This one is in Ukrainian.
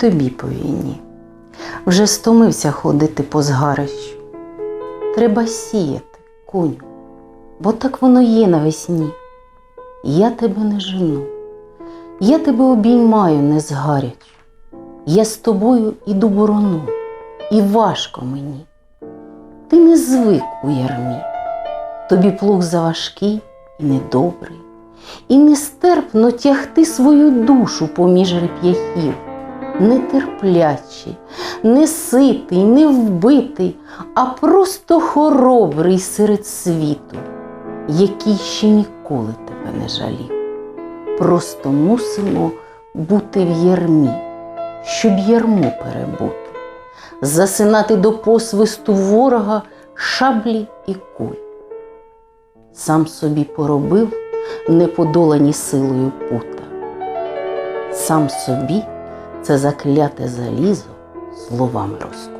тобі по війні. Вже стомився ходити по згарищу. Треба сіяти, коню, бо так воно є навесні. Я тебе не жену, я тебе обіймаю не згарячу. Я з тобою іду борону, і важко мені. Ти не звик у ярмі, тобі плуг заважкий і недобрий, і нестерпно тягти свою душу поміж реп'яхів, нетерплячий, не ситий, не вбитий, а просто хоробрий серед світу, який ще ніколи тебе не жалів. Просто мусимо бути в ярмі, щоб ярму перебути, засинати до посвисту ворога шаблі і куль. Сам собі поробив неподолані силою пута. Сам собі це закляте залізо словами розкув.